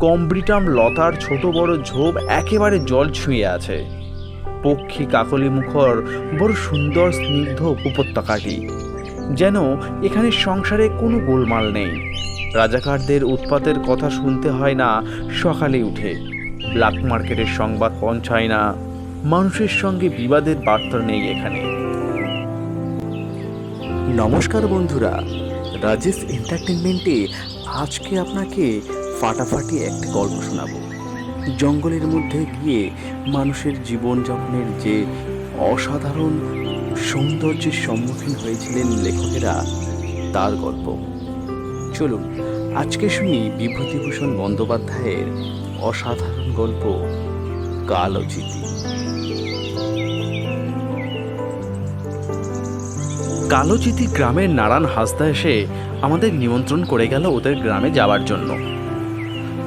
কম্ব্রিটাম লতার ছোট বড় ঝোপ একেবারে জল ছুঁয়ে আছে। পক্ষী কাকলি মুখর বড় সুন্দর স্নিগ্ধ উপত্যকাটি, যেন এখানে সংসারে কোনো গোলমাল নেই। রাজাকারদের উৎপাতের কথা শুনতে হয় না, সকালে উঠে। ব্ল্যাক মার্কেটের সংবাদ পৌঁছায় না, মানুষের সঙ্গে বিবাদের বার্তা নেই এখানে। নমস্কার বন্ধুরা রাজেশ এন্টারটেনমেন্টে আজকে আপনাকে ফাটাফাটি একটি গল্প শোনাবো। জঙ্গলের মধ্যে গিয়ে মানুষের জীবনযাপনের যে অসাধারণ সৌন্দর্যের সম্মুখীন হয়েছিলেন লেখকেরা, তার গল্প। চলুন, আজকে শুনি বিভূতিভূষণ বন্দ্যোপাধ্যায়ের অসাধারণ গল্প কালোচিতি কালোচিতি গ্রামের নারায়ণ হাসদা এসে আমাদের নিমন্ত্রণ করে গেল ওদের গ্রামে যাওয়ার জন্য।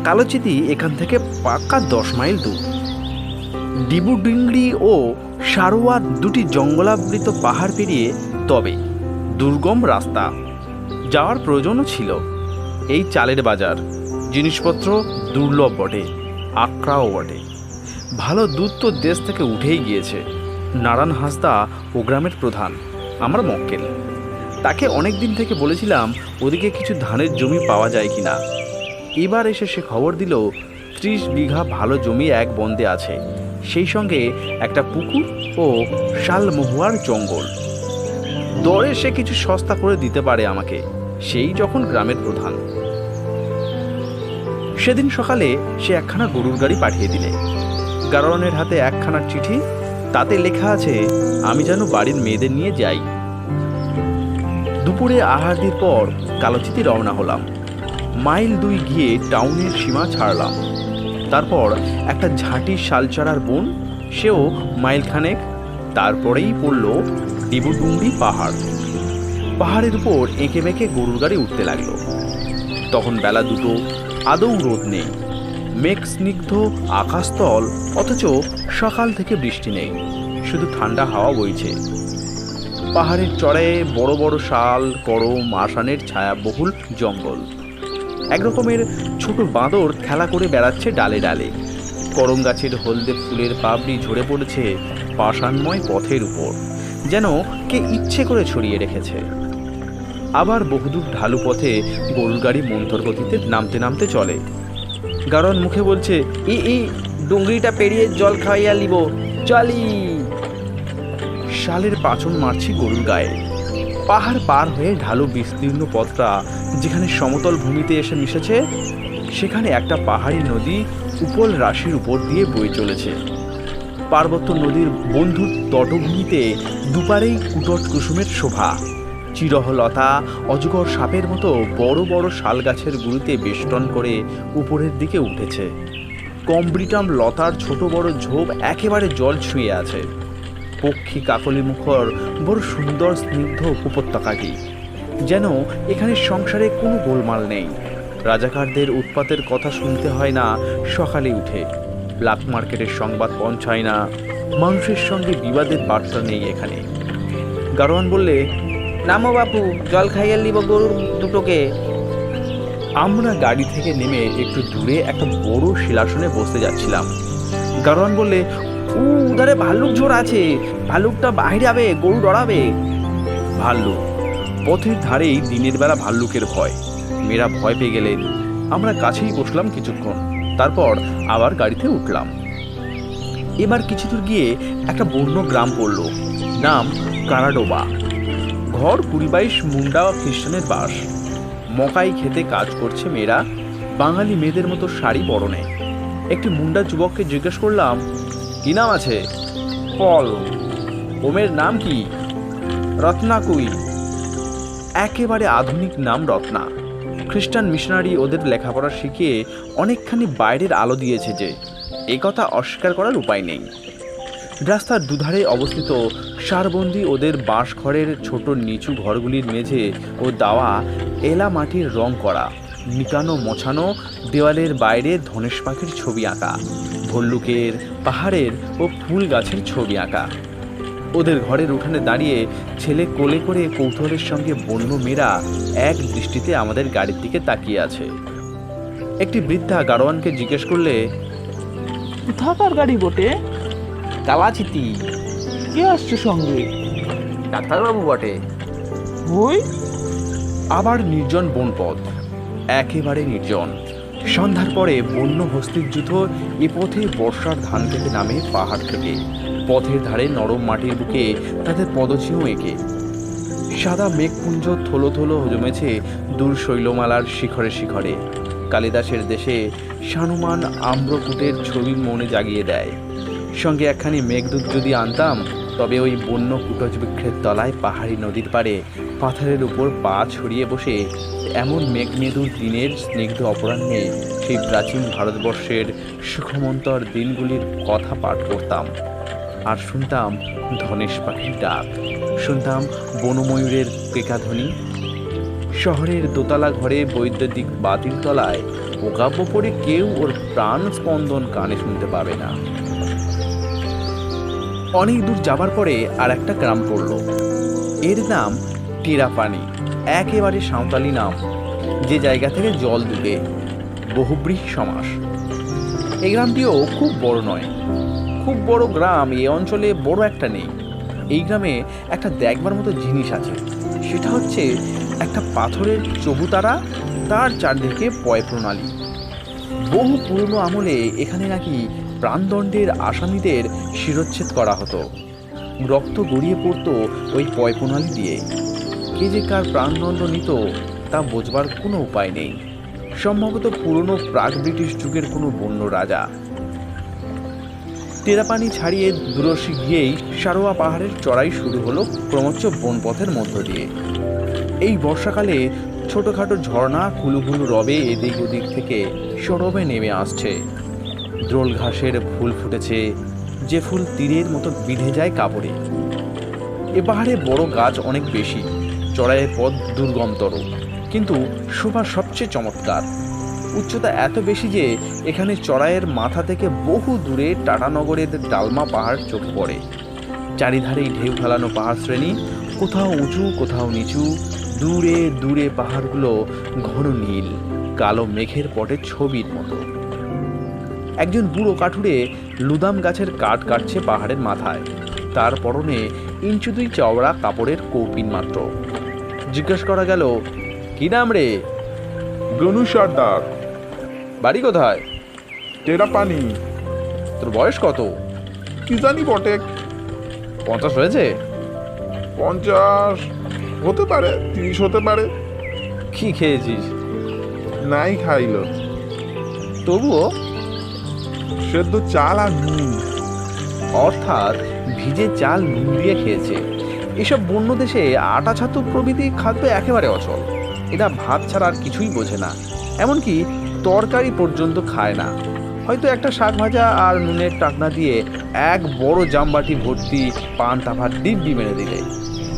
কালোচিতি এখান থেকে পাক্কা দশ মাইল দূর। ডিবুডিংড়ি ও সারোয়া দুটি জঙ্গলাবৃত পাহাড় পেরিয়ে তবে দুর্গম রাস্তা। যাওয়ার প্রয়োজনও ছিল। এই চালের বাজার জিনিসপত্র দুর্লভ বটে আকড়াও বটে। ভালো দুধ তো দেশ থেকে উঠেই গিয়েছে। নারায়ণ হাসদা ও গ্রামের প্রধান। আমার মক্কেল। তাকে অনেক দিন থেকে বলেছিলাম ওদিকে কিছু ধানের জমি পাওয়া যায় কি না এবার এসে সে খবর দিল, ত্রিশ বিঘা ভালো জমি এক বন্দে আছে। সেই সঙ্গে একটা পুকুর ও শাল মহুয়ার জঙ্গল। দরে সে কিছু সস্তা করে দিতে পারে আমাকে, সেই যখন গ্রামের প্রধান। সেদিন সকালে সে একখানা গরুর গাড়ি পাঠিয়ে দিলে। গারোয়ানের হাতে একখানা চিঠি তাতে লেখা আছে, আমি যেন বাড়ির মেয়েদের নিয়ে যাই। দুপুরে আহারদির পর কালোচিতি রওনা হলাম। মাইল দুই গিয়ে টাউনের সীমা ছাড়লাম। তারপর একটা ঝাঁটি শালচারার বন, সেও মাইলখানেক, তারপরেই পড়ল ডিবুডুংরি পাহাড়। পাহাড়ের উপর এঁকে বেঁকে গরুর গাড়ি উঠতে লাগল। তখন বেলা দুটো, আদৌ রোদ নেই। মেঘ স্নিগ্ধ আকাশতল, অথচ সকাল থেকে বৃষ্টি নেই, শুধু ঠান্ডা হাওয়া বইছে। পাহাড়ের চড়ে বড় বড় শাল করম আসানের ছায়াবহুল জঙ্গল। একরকমের ছোট বাঁদর খেলা করে বেড়াচ্ছে ডালে ডালে। করম গাছের হলদে ফুলের পাবড়ি ঝরে পড়েছে পাষাণময় পথের উপর, যেন কে ইচ্ছে করে ছড়িয়ে রেখেছে। আবার বহুদূর ঢালু পথে গরুর গাড়ি মন্থর গতিতে নামতে নামতে চলে। গারণ মুখে বলছে, ই ই ডুংরিটা পেরিয়ে জল খাইয়া লিব চলি। শালের পাচন মারছি গরুর গায়ে। পাহাড় পার হয়ে ঢালু বিস্তীর্ণ পথটা, যেখানে সমতল ভূমিতে এসে মিশেছে, সেখানে একটা পাহাড়ি নদী উপল রাশির উপর দিয়ে বয়ে চলেছে। পার্বত্য নদীর বন্ধুর তটভূমিতে দুপারেই কুটট কুসুমের শোভা। চিরহলতা, অজগর সাপের মতো বড় বড় শাল গাছের গুড়িতে বেষ্টন করে উপরের দিকে উঠেছে। কম্ব্রিটাম লতার ছোট বড় ঝোপ একেবারে জল ছুঁয়ে আছে। পক্ষী কাকলি মুখর বড় সুন্দর স্নিগ্ধ উপত্যকাটি, যেন এখানে সংসারে কোনো গোলমাল নেই। রাজাকারদের উৎপাতের কথা শুনতে হয় না, সকালে উঠে। ব্ল্যাক মার্কেটের সংবাদ পৌঁছায় না, মানুষের সঙ্গে বিবাদের বার্তা নেই এখানে। গারোয়ান বললে নামো বাপু, জল খাইয়া লিব গরুর দুটোকে। আমরা গাড়ি থেকে নেমে একটু দূরে একটা বড় শিলাসনে বসতে যাচ্ছিলাম। গারোয়ান বললে, উ উধারে ভাল্লুক ঝোড় আছে। ভাল্লুকটা বাইরে যাবে গরু ডরাবে। ভাল্লুক, পথের ধারেই দিনের বেলা ভাল্লুকের ভয়। মেয়েরা ভয় পেয়ে গেলেন আমরা কাছেই বসলাম কিছুক্ষণ। তারপর আবার গাড়িতে উঠলাম। এবার কিছু দূর গিয়ে একটা বন্য গ্রাম পড়ল। নাম কারাডোবা। ঘর কুড়ি বাইশ মুন্ডা খ্রিস্টানের বাস। মকাই খেতে কাজ করছে মেয়েরা। বাঙালি মেয়েদের মতো শাড়ি পরনে। একটি মুন্ডা যুবককে জিজ্ঞেস করলাম, কি নাম আছে? পল। ওমের নাম কি? রত্নাকুই একেবারে আধুনিক নাম রত্না। খ্রিস্টান মিশনারি ওদের লেখাপড়া শিখিয়ে অনেকখানি বাইরের আলো দিয়েছে যে, এ কথা অস্বীকার করার উপায় নেই। রাস্তার দুধারে অবস্থিত সারবন্দি ওদের বাঁশঘরের ছোট নিচু ঘরগুলির মেঝে ও দাওয়া এলা মাটির রং করা নিকানো মোছানো দেওয়ালের বাইরে ধনেশ পাখির ছবি আঁকা, ভল্লুকের পাহাড়ের ও ফুল গাছের ছবি আঁকা। ওদের ঘরের উঠানে দাঁড়িয়ে ছেলে কোলে করে কৌতূহলের সঙ্গে বন্য মেয়েরা এক দৃষ্টিতে আমাদের গাড়ির দিকে তাকিয়ে আছে। একটি বৃদ্ধা গাড়োয়ানকে জিজ্ঞেস করলে, কোথাকার গাড়ি বটে? কালাচিতি। কে আসছে সঙ্গে? ডাক্তারবাবু বটে। ওই? আবার নির্জন বনপথ। একেবারে নির্জন। সন্ধ্যার পরে বন্য হস্তির যুদ্ধ এ পথে বর্ষার ধান থেকে নামে পাহাড় থেকে। পথের ধারে নরম মাটির বুকে তাদের পদচিহ্ন এঁকে। সাদা মেঘপুঞ্জ থলো থলো জমেছে দূর শৈলমালার শিখরে শিখরে। কালিদাসের দেশে সানুমান আম্রকুটের ছবি মনে জাগিয়ে দেয়। সঙ্গে একখানি মেঘদূত যদি আনতাম, তবে ওই বন্য কুটজ বৃক্ষের তলায় পাহাড়ি নদীর পাড়ে পাথরের উপর পা ছড়িয়ে বসে এমন মেঘমেদুর দিনের স্নিগ্ধ অপরাহ্নে সেই প্রাচীন ভারতবর্ষের সুখমন্তর দিনগুলির কথা পাঠ করতাম। আর শুনতাম ধনেশ পাখির ডাক, শুনতাম বনময়ূরের কেকাধ্বনি শহরের দোতলা ঘরে বৈদ্যুতিক বাতির তলায় ওকাব্য পড়ে কেউ ওর প্রাণ স্পন্দন কানে শুনতে পাবে না। অনেক দূর যাবার পরে আর একটা গ্রাম পড়ল। এর নাম টেরাপানি, একেবারে সাঁওতালি নাম, যে জায়গা থেকে জল দুবে বহুব্রীহ সমাস। এই গ্রামটিও খুব বড় নয়, খুব বড় গ্রাম এই অঞ্চলে বড় একটা নেই। এই গ্রামে একটা দেখবার মতো জিনিস আছে, সেটা হচ্ছে একটা পাথরের চবুতারা তার চারদিকে পয় প্রণালী। বহু পুরনো আমলে এখানে নাকি প্রাণদণ্ডের আসামিদের শিরচ্ছেদ করা হতো। রক্ত গড়িয়ে পড়তো ওই পয় প্রণালী দিয়ে। কে যে কার প্রাণদণ্ড নিত, তা বোঝবার কোনো উপায় নেই। সম্ভবত পুরনো প্রাক ব্রিটিশ যুগের কোনো বন্য রাজা। টেরাপানি ছাড়িয়ে দূরসী গিয়েই সারোয়া পাহাড়ের চড়াই শুরু হলো ক্রমচ্ছ বনপথের মধ্য দিয়ে। এই বর্ষাকালে ছোটোখাটো ঝর্ণা কুলুকুলু রবে এদিক ওদিক থেকে সরবে নেমে আসছে। দ্রোল ঘাসের ফুল ফুটেছে, যে ফুল তীরের মতো বিঁধে যায় কাপড়ে। এ পাহাড়ে বড় গাছ অনেক বেশি, চড়াইয়ের পথ দুর্গমতর। কিন্তু শোভা সবচেয়ে চমৎকার। উচ্চতা এত বেশি যে এখানে চড়াইয়ের মাথা থেকে বহু দূরে টাটানগরের ডালমা পাহাড় চোখ পড়ে। চারিধারেই ঢেউ ফেলানো পাহাড় শ্রেণি, কোথাও উঁচু, কোথাও নিচু, দূরে দূরে পাহাড়গুলো ঘন নীল, কালো মেঘের পটে ছবির মতো। একজন বুড়ো কাঠুরে লুদাম গাছের কাঠ কাটছে পাহাড়ের মাথায়। তার পরনে ইঞ্চু দুই চওড়া কাপড়ের কৌপিন মাত্র। জিজ্ঞেস করা গেল কি নাম রে? গনু সর্দার। বাড়ি কোথায়? টেরা পানি তোর বয়স কত? কি জানি বটে। পঞ্চাশ হয়েছে? পঞ্চাশ। হতে পারে তিরিশ হতে পারে। কি খেয়েছিস? নাই খাইল। তবুও সেদ্ধ চাল আর নুন। অর্থাৎ ভিজে চাল নুন দিয়ে খেয়েছে। এসব বন্য দেশে আটা, ছাতু প্রভৃতি খাদ্য একেবারে অচল। এরা ভাত ছাড়া আর কিছুই বোঝে না। এমনকি তরকারি পর্যন্ত খায় না। হয়তো একটা শাক ভাজা আর নুনের টাকনা দিয়ে এক বড় জামবাটি ভর্তি পান তাভার দিব্যি মেরে দিলে।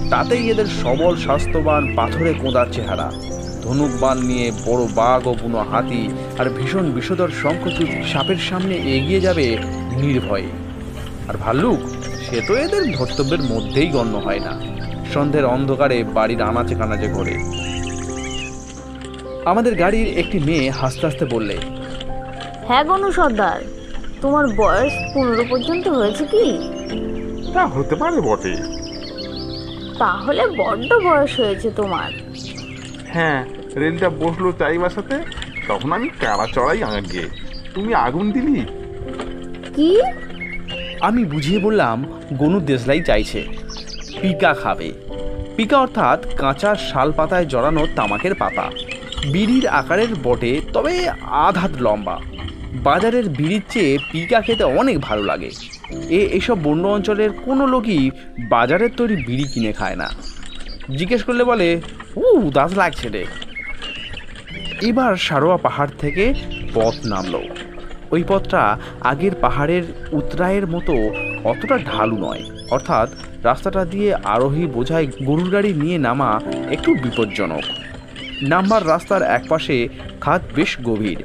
তাতেই এদের সবল, স্বাস্থ্যবান, পাথরে কোঁদার চেহারা। ধনুক বান নিয়ে বড় বাঘ ও বুনো হাতি আর ভীষণ বিষধর শঙ্খচূড় সাপের সামনে এগিয়ে যাবে নির্ভয়ে। আর ভাল্লুক সে তো এদের ধর্তব্যের মধ্যেই গণ্য হয় না। সন্ধ্যের অন্ধকারে বাড়ির আনাচে কানাচে করে আমাদের গাড়ির একটি মেয়ে হাসতে হাসতে বললে হ্যাঁ গনু সর্দার তোমার বয়স পনেরো পর্যন্ত হয়েছে কি? তা হতে পারে বটে। তাহলে বড্ড বয়স হয়েছে তোমার। হ্যাঁ রেলটা বসল চাই বাসাতে তখন আমি কারা চড়াই আগে। তুমি আগুন দিলি? কি? আমি বুঝিয়ে বললাম গনু দেশলাই চাইছে। পিকা খাবে। পিকা অর্থাৎ কাঁচা শাল পাতায় জড়ানো তামাকের পাতা। বিড়ির আকারের বটে তবে আধ হাত লম্বা। বাজারের বিড়ির চেয়ে পিকা খেতে অনেক ভালো লাগে। এ এসব বন্য অঞ্চলের কোনো লোকই বাজারের তৈরি বিড়ি কিনে খায় না। জিজ্ঞেস করলে বলে উ দাস লাগছে রে। এবার সারোয়া পাহাড় থেকে পথ নামল। ওই পথটা আগের পাহাড়ের উতরায়ের মতো অতটা ঢালু নয়। অর্থাৎ রাস্তাটা দিয়ে আরোহী বোঝায় গরুর গাড়ি নিয়ে নামা একটু বিপজ্জনক। নাম্বার রাস্তার একপাশে খাত বেশ গভীর।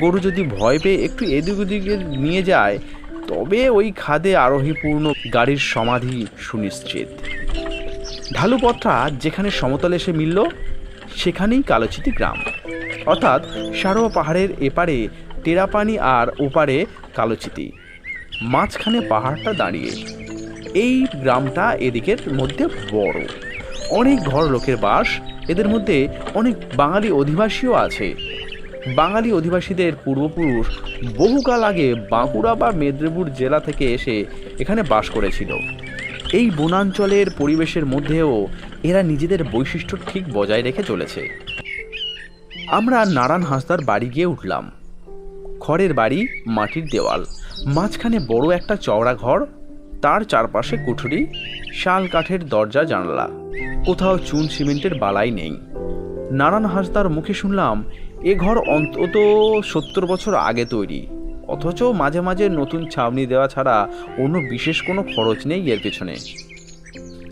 গরু যদি ভয় পেয়ে একটু এদিক ওদিকে নিয়ে যায়, তবে ওই খাদে আরোহীপূর্ণ গাড়ির সমাধি সুনিশ্চিত। ঢালু পথটা যেখানে সমতলে এসে মিলল, সেখানেই কালোচিতি গ্রাম। অর্থাৎ সারোয়া পাহাড়ের এপারে টেরাপানি আর ওপারে কালোচিতি। মাঝখানে পাহাড়টা দাঁড়িয়ে। এই গ্রামটা এদিকের মধ্যে বড়। অনেক ঘর লোকের বাস, এদের মধ্যে অনেক বাঙালি অধিবাসীও আছে। বাঙালি অধিবাসীদের পূর্বপুরুষ বহুকাল আগে বাঁকুড়া বা মেদিনীপুর জেলা থেকে এসে এখানে বাস করেছিল। এই বনাঞ্চলের পরিবেশের মধ্যেও এরা নিজেদের বৈশিষ্ট্য ঠিক বজায় রেখে চলেছে। আমরা নারায়ণ হাঁসদার বাড়ি গিয়ে উঠলাম। খড়ের বাড়ি, মাটির দেওয়াল। মাঝখানে বড় একটা চওড়া ঘর, তার চারপাশে কুঠুরি, শাল কাঠের দরজা, জানলা। কোথাও চুন সিমেন্টের বালাই নেই। নারায়ণ হাঁসদার মুখে শুনলাম, এ ঘর অন্তত সত্তর বছর আগে তৈরি। অথচ মাঝে মাঝে নতুন ছাউনি দেওয়া ছাড়া অন্য বিশেষ কোনো খরচ নেই এর পেছনে।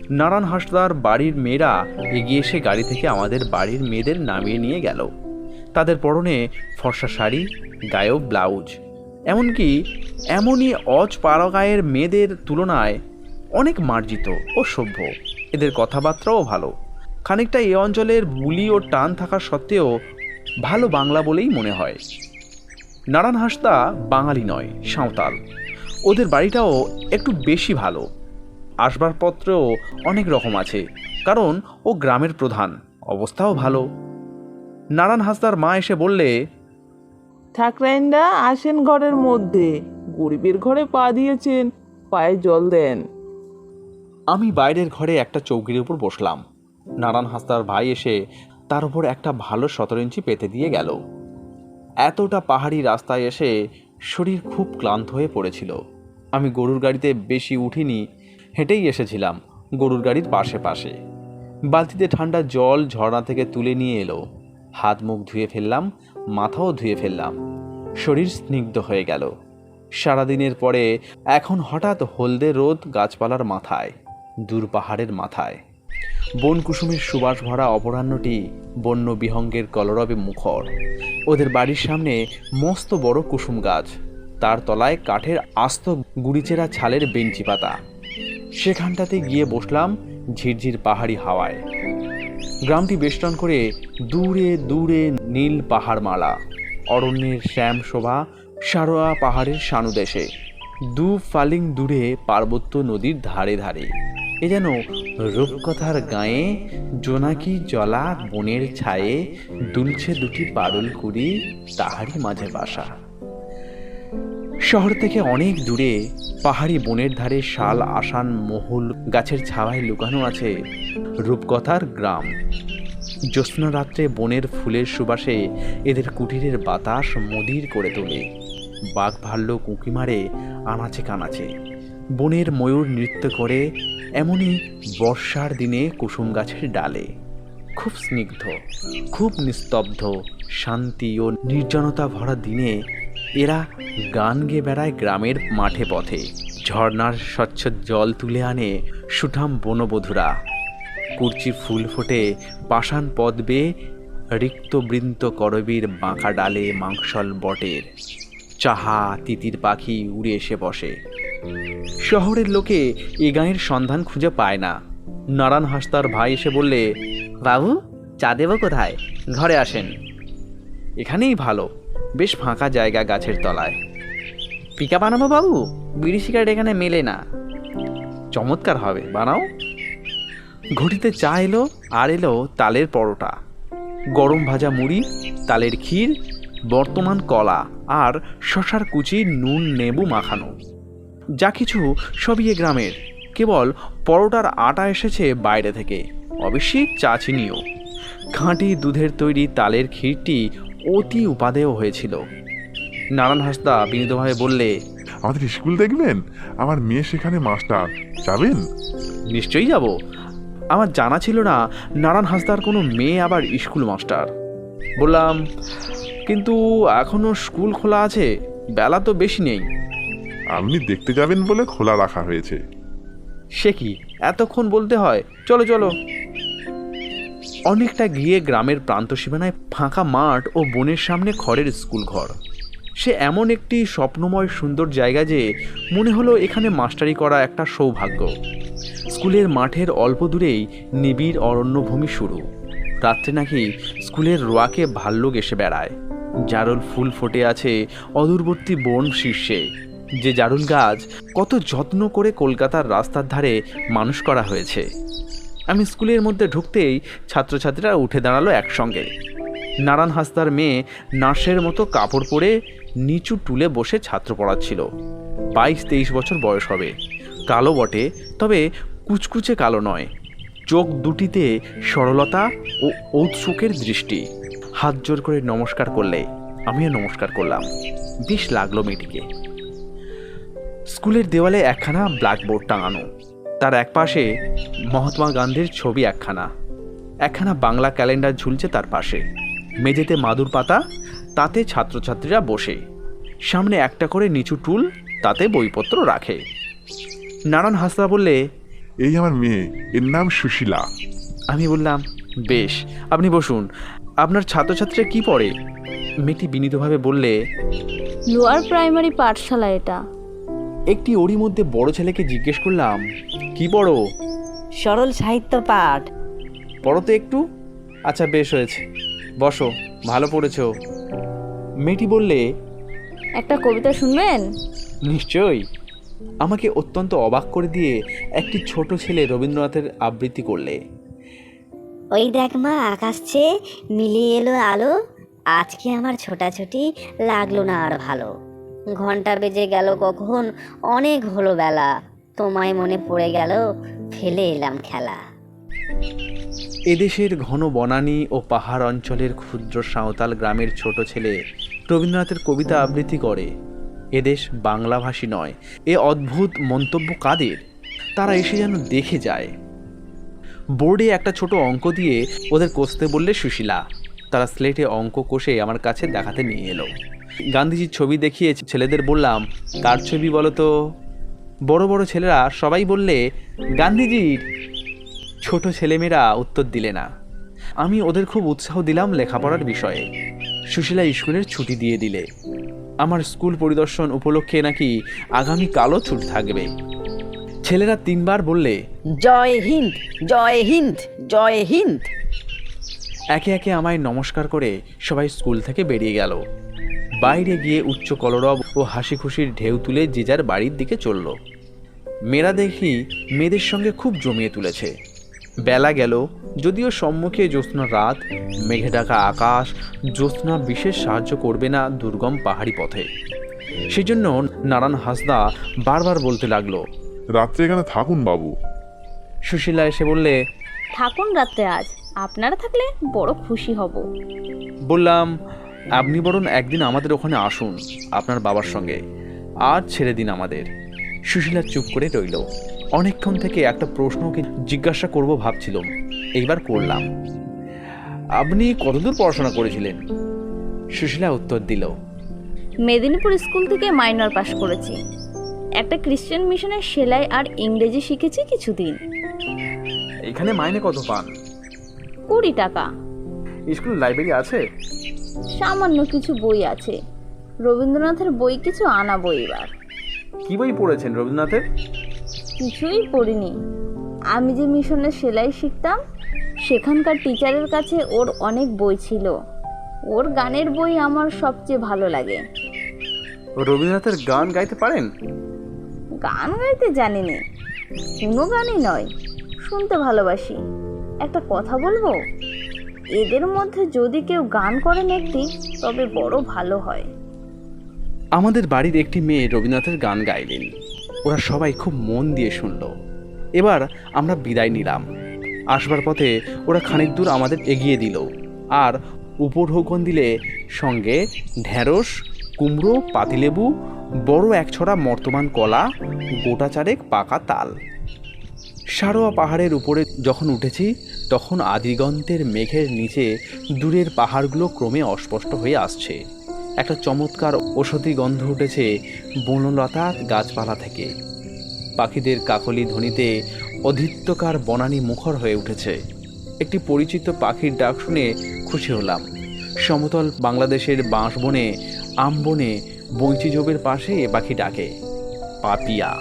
নারায়ণ হাঁসদার বাড়ির মেয়েরা এগিয়ে এসে গাড়ি থেকে আমাদের বাড়ির মেয়েদের নামিয়ে নিয়ে গেল। তাদের পরনে ফর্সা শাড়ি, গায়েও ব্লাউজ। এমনকি এমনই অজ পাড়াগায়ের মেয়েদের তুলনায় অনেক মার্জিত ও সভ্য। এদের কথাবার্তাও ভালো। খানিকটা এ অঞ্চলের বুলি ও টান থাকা সত্ত্বেও ভালো বাংলা বলেই মনে হয়। নারায়ণ হাঁসদা বাঙালি নয়, সাঁওতাল। ওদের বাড়িটাও একটু বেশি ভালো। আসবাবপত্রও অনেক রকম আছে, কারণ ও গ্রামের প্রধান। অবস্থাও ভালো। নারায়ণ হাঁসদার মা এসে বললে ঠাকরাইনরা আসেন ঘরের মধ্যে। গরিবের ঘরে পা দিয়েছেন পায়ে জল দেন। আমি বাইরের ঘরে একটা চৌকির উপর বসলাম। নারায়ণ হাসদার ভাই এসে তার উপর একটা ভালো সতেরো ইঞ্চি পেতে দিয়ে গেল। এতটা পাহাড়ি রাস্তায় এসে শরীর খুব ক্লান্ত হয়ে পড়েছিল। আমি গরুর গাড়িতে বেশি উঠিনি হেঁটেই এসেছিলাম গরুর গাড়ির পাশে পাশে। বালতিতে ঠান্ডা জল ঝর্ণা থেকে তুলে নিয়ে এলো। হাত মুখ ধুয়ে ফেললাম, মাথাও ধুয়ে ফেললাম। শরীর স্নিগ্ধ হয়ে গেল। সারাদিনের পরে এখন হঠাৎ হলদে রোদ গাছপালার মাথায়, দূর পাহাড়ের মাথায়। বন কুসুমের সুবাস ভরা অপরাহ্নটি বন্য বিহঙ্গের কলরবে মুখর। ওদের বাড়ির সামনে মস্ত বড় কুসুম গাছ। তার তলায় কাঠের আস্ত গুড়িচেরা ছালের বেঞ্চি পাতা সেখানটাতে গিয়ে বসলাম ঝিরঝির পাহাড়ি হাওয়ায়। গ্রামটি বেষ্টন করে দূরে দূরে নীল পাহাড়মালা, অরণ্যের শ্যাম শোভা সারোয়া পাহাড়ের সানুদেশে, দু ফালিং দূরে পার্বত্য নদীর ধারে ধারে। এ যেন রূপকথার গায়ে, জোনাকি জলা বনের ছায়ে দুলছে দুটি পারুল কুড়ি, তাহারই মাঝে বাসা। শহর থেকে অনেক দূরে পাহাড়ি বনের ধারে শাল, আসান, মহুল, গাছের ছাওয়ায় লুকানো আছে রূপকথার গ্রাম। জ্যোৎস্না রাত্রে বনের ফুলের সুবাসে এদের কুটিরের বাতাস মদির করে তোলে। বাঘ ভাল্লুক উঁকি মারে আনাচে কানাচে। বনের ময়ূর নৃত্য করে এমনই বর্ষার দিনে কুসুম গাছের ডালে। খুব স্নিগ্ধ, খুব নিস্তব্ধ, শান্তি ও নির্জনতা ভরা দিনে এরা গান গেয়ে বেড়ায় গ্রামের মাঠে পথে। ঝর্ণার স্বচ্ছ জল তুলে আনে সুঠাম বনবধূরা। কুর্চি ফুল ফোটে পাষাণ পদ বেয়ে রিক্তবৃন্ত করবীর বাঁকা ডালে মাংসল বটের। চাহা তিতির পাখি উড়ে এসে বসে। শহরের লোকে এ গাঁয়ের সন্ধান খুঁজে পায় না। নারায়ণ হাসতার ভাই এসে বললে বাবু চা দেবো কোথায়? ঘরে আসেন। এখানেই ভালো। বেশ ফাঁকা জায়গা গাছের তলায়। পিকা বানাবো বাবু? বিড়ি সিগারেট এখানে মেলে না। চমৎকার হবে, বানাও। ঘটিতে চা এলো, আর এলো তালের পরোটা। গরম ভাজা মুড়ি, তালের ক্ষীর, বর্তমান কলা, আর শশার কুচি, নুন, নেবু মাখানো। যা কিছু সবই এ গ্রামের। কেবল পরোটার আটা এসেছে বাইরে থেকে। অবশ্যই চা চিনিও খাঁটি দুধের তৈরি তালের ক্ষীরটি অতি উপাদেয় হয়েছিল। নারায়ণ হাসদা বিনীতভাবে বললে আমাদের স্কুল দেখবেন? আমার মেয়ে সেখানে মাস্টার। যাবেন? নিশ্চয়ই যাব। আমার জানা ছিল না নারায়ণ হাসদার কোনো মেয়ে আবার স্কুল মাস্টার। বললাম কিন্তু এখনও স্কুল খোলা আছে বেলা তো বেশি নেই। আপনি দেখতে যাবেন বলে খোলা রাখা হয়েছে। সে কি? এতক্ষণ বলতে হয়? চলো চলো। অনেকটা গিয়ে গ্রামের প্রান্ত সীমানায় ফাঁকা মাঠ ও বনের সামনে খড়ের স্কুল ঘর সে এমন একটি স্বপ্নময় সুন্দর জায়গা যে মনে হলো এখানে মাস্টারি করা একটা সৌভাগ্য। স্কুলের মাঠের অল্প দূরেই নিবিড় অরণ্যভূমি শুরু। রাত্রে নাকি স্কুলের রোয়াকে ভাল্লুক এসে বেড়ায়। জারুল ফুল ফোটে আছে অদূরবর্তী বন শীর্ষে। যে জারুল গাছ কত যত্ন করে কলকাতার রাস্তার ধারে মানুষ করা হয়েছে। আমি স্কুলের মধ্যে ঢুকতেই ছাত্রছাত্রীরা উঠে দাঁড়াল একসঙ্গে। নারায়ণ হাসদার মেয়ে নার্সের মতো কাপড় পরে নিচু টুলে বসে ছাত্র পড়াচ্ছিল। বাইশ তেইশ বছর বয়স হবে। কালো বটে, তবে কুচকুচে কালো নয়। চোখ দুটিতে সরলতা ও ঔৎসুকের দৃষ্টি। হাত জোর করে নমস্কার করলে, আমিও নমস্কার করলাম। বেশ লাগল মেয়েটিকে। স্কুলের দেওয়ালে একখানা ব্ল্যাকবোর্ড টাঙানো। তার একপাশে মহাত্মা গান্ধীর ছবি একখানা। একখানা বাংলা ক্যালেন্ডার ঝুলছে তার পাশে। মেঝেতে মাদুর পাতা তাতে ছাত্রছাত্রীরা বসে। সামনে একটা করে নিচু টুল তাতে বইপত্র রাখে। নারায়ণ হাসদা বললে এই আমার মেয়ে এর নাম সুশীলা। আমি বললাম বেশ আপনি বসুন। আপনার ছাত্রছাত্রীরা কি পড়ে? মেয়েটি বিনীতভাবে বললে লোয়ার প্রাইমারি পাঠশালা এটা। একটি ওরই মধ্যে বড় ছেলেকে জিজ্ঞেস করলাম কি পড়ো? সরল সাহিত্য পাঠ। পড়ো তো একটু? আচ্ছা বেশ হয়েছে। বসো ভালো পড়েছো। মেয়েটি বললে একটা কবিতা শুনবেন? নিশ্চয়ই। আমাকে অত্যন্ত অবাক করে দিয়ে একটি ছোট ছেলে রবীন্দ্রনাথের আবৃত্তি করলে। ওই দেখ মা আকাশ চেয়ে মিলিয়ে এলো আলো। আজকে আমার ছোটাছুটি লাগল না আর ভালো? ঘণ্টা বেজে গেল কখন? অনেক হলো বেলা। তোমায় মনে পড়ে গেল, ফেলে এলাম খেলা। এদেশের ঘন বনানী ও পাহাড় অঞ্চলের ক্ষুদ্র সাঁওতাল গ্রামের ছোট ছেলে রবীন্দ্রনাথের কবিতা আবৃত্তি করে। এদেশ বাংলাভাষী নয়, এ অদ্ভুত মন্তব্য কাদের? তারা এসে যেন দেখে যায়। বোর্ডে একটা ছোট অঙ্ক দিয়ে ওদের কষতে বললে সুশীলা। তারা স্লেটে অঙ্ক কষে আমার কাছে দেখাতে নিয়ে এলো। গান্ধীজির ছবি দেখিয়ে ছেলেদের বললাম কার ছবি বলো তো বড় বড় ছেলেরা সবাই বললে গান্ধীজির। ছোট ছেলেমেয়েরা উত্তর দিলে না। আমি ওদের খুব উৎসাহ দিলাম লেখাপড়ার বিষয়ে। সুশীলা স্কুলের ছুটি দিয়ে দিলে। আমার স্কুল পরিদর্শন উপলক্ষে নাকি আগামী কালও ছুটি থাকবে। ছেলেরা তিনবার বললে জয় হিন্দ জয় হিন্দ জয় হিন্দ। একে একে আমায় নমস্কার করে সবাই স্কুল থেকে বেরিয়ে গেল। বাইরে গিয়ে উচ্চ কলরব ও হাসি খুশির ঢেউ তুলে যে যার বাড়ির দিকে চলল। মেয়েরা দেখি মেয়েদের সঙ্গে খুব জমিয়ে তুলেছে। বেলা গেল যদিও সম্মুখে জ্যোৎস্না রাত মেঘে ঢাকা আকাশ জ্যোৎস্না বিশেষ সাহায্য করবে না দুর্গম পাহাড়ি পথে। সেজন্য নারায়ণ হাসদা বারবার বলতে লাগল রাত্রে এখানে থাকুন বাবু। সুশীলা এসে বললে থাকুন রাত্রে আজ আপনারা থাকলে বড় খুশি হব। বললাম আপনি বরং একদিন আমাদের ওখানে আসুন আপনার বাবার সঙ্গে। আর ছেড়ে দিন আমাদের। সুশীলা চুপ করে রইল। অনেকক্ষণ থেকে একটা প্রশ্নকে জিজ্ঞাসা করব ভাবছিলাম। এইবার করলাম। আপনি কতদূর পড়াশোনা করেছিলেন? সুশীলা উত্তর দিল। মেদিনীপুর স্কুল থেকে মাইনর পাশ করেছি। একটা ক্রিশ্চিয়ান মিশনের সেলাই আর ইংরেজি শিখেছি কিছুদিন। এখানে মাইনে কত পান? কুড়ি টাকা। স্কুল লাইব্রেরি আছে? সামান্য কিছু বই আছে। রবীন্দ্রনাথের বই কিছু আনা বই এবার। কি বই পড়েছেন রবীন্দ্রনাথের? কিছুই পড়িনি। আমি যে মিশনে সেলাই শিখতাম সেখানকার টিচারের কাছে ওর অনেক বই ছিল। ওর গানের বই আমার সবচেয়ে ভালো লাগে। রবীন্দ্রনাথের গান গাইতে পারেন? গান গাইতে জানি নে কোনো গানই নয়। শুনতে ভালোবাসি। একটা কথা বলব? এদের মধ্যে যদি কেউ গান করেন একটি তবে বড় ভালো হয়। আমাদের বাড়ির একটি মেয়ে রবীন্দ্রনাথের গান গাইলেন। ওরা সবাই খুব মন দিয়ে শুনল। এবার আমরা বিদায় নিলাম। আসবার পথে ওরা খানিক দূর আমাদের এগিয়ে দিল। আর উপর হুকন দিলে সঙ্গে ঢেঁড়স, কুমড়ো, পাতিলেবু, বড় এক ছড়া মর্তমান কলা, গোটা চারেক পাকা তাল। সারোয়া পাহাড়ের উপরে যখন উঠেছি তখন আদিগন্তের মেঘের নিচে দূরের পাহাড়গুলো ক্রমে অস্পষ্ট হয়ে আসছে। একটা চমৎকার ঔষধি গন্ধ উঠেছে বনলতা গাছপালা থেকে। পাখিদের কাকলি ধ্বনিতে অধিত্যকার বনানী মুখর হয়ে উঠেছে। একটি পরিচিত পাখির ডাক শুনে খুশি হলাম। সমতল বাংলাদেশের বাঁশ বনে বাঁশবনে, আমবনে বঞ্চিজোবের পাশে এ পাখি ডাকে। পাপিয়া।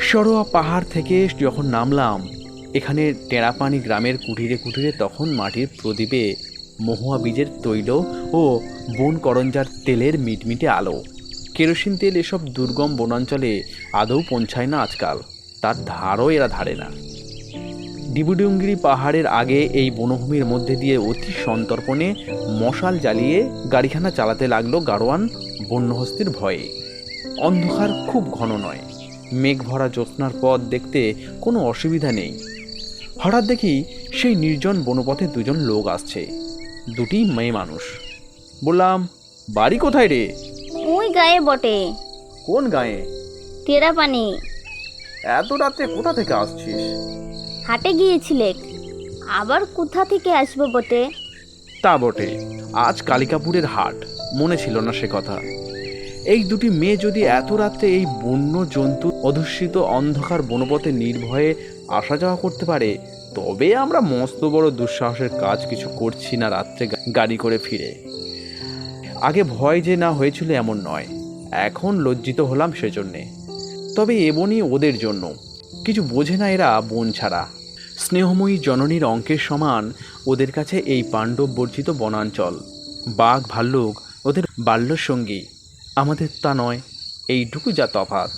সরোয়া পাহাড় থেকে যখন নামলাম এখানে টেরাপানি গ্রামের কুটিরে কুটিরে তখন মাটির প্রদীপে মহুয়া বীজের তৈল ও বন করঞ্জার তেলের মিটমিটে আলো। কেরোসিন তেল এসব দুর্গম বনাঞ্চলে আদৌ পৌঁছায় না আজকাল। তার ধারও এরা ধারে না। ডিবুডুঙ্গিরি পাহাড়ের আগে এই বনভূমির মধ্যে দিয়ে অতি সন্তর্পণে মশাল জ্বালিয়ে গাড়িখানা চালাতে লাগল গাড়োয়ান বন্যহস্তির ভয়ে। অন্ধকার খুব ঘন নয়। মেঘ ভরা জ্যোৎস্নার পথ দেখতে কোনো অসুবিধা নেই। হঠাৎ দেখি সেই নির্জন বনপথে দুজন লোক আসছে। দুটি মেয়ে মানুষ। বললাম বাড়ি কোথায় রে? ওই গায়ে বটে। কোন গায়ে? টেরা পানি এত রাতে কোথা থেকে আসছিস? হাটে গিয়েছিলে। আবার কোথা থেকে আসব বটে? তা বটে। আজ কালিকাপুরের হাট। মনে ছিল না সে কথা। এই দুটি মেয়ে যদি এত রাত্রে এই বন্য জন্তু অধুষ্ঠিত অন্ধকার বনপথে নির্ভয়ে আসা যাওয়া করতে পারে, তবে আমরা মস্ত বড় দুঃসাহসের কাজ কিছু করছি না রাত্রে গাড়ি করে ফিরে। আগে ভয় যে না হয়েছিল এমন নয়, এখন লজ্জিত হলাম সেজন্যে। তবে এবনই ওদের জন্য। কিছু বোঝে না এরা বন ছাড়া। স্নেহময়ী জননীর অঙ্কের সমান ওদের কাছে এই পাণ্ডব বর্জিত বনাঞ্চল। বাঘ, ভাল্লুক, ওদের বাল্যসঙ্গী। আমাদের তা নয়, এইটুকু যা তফাত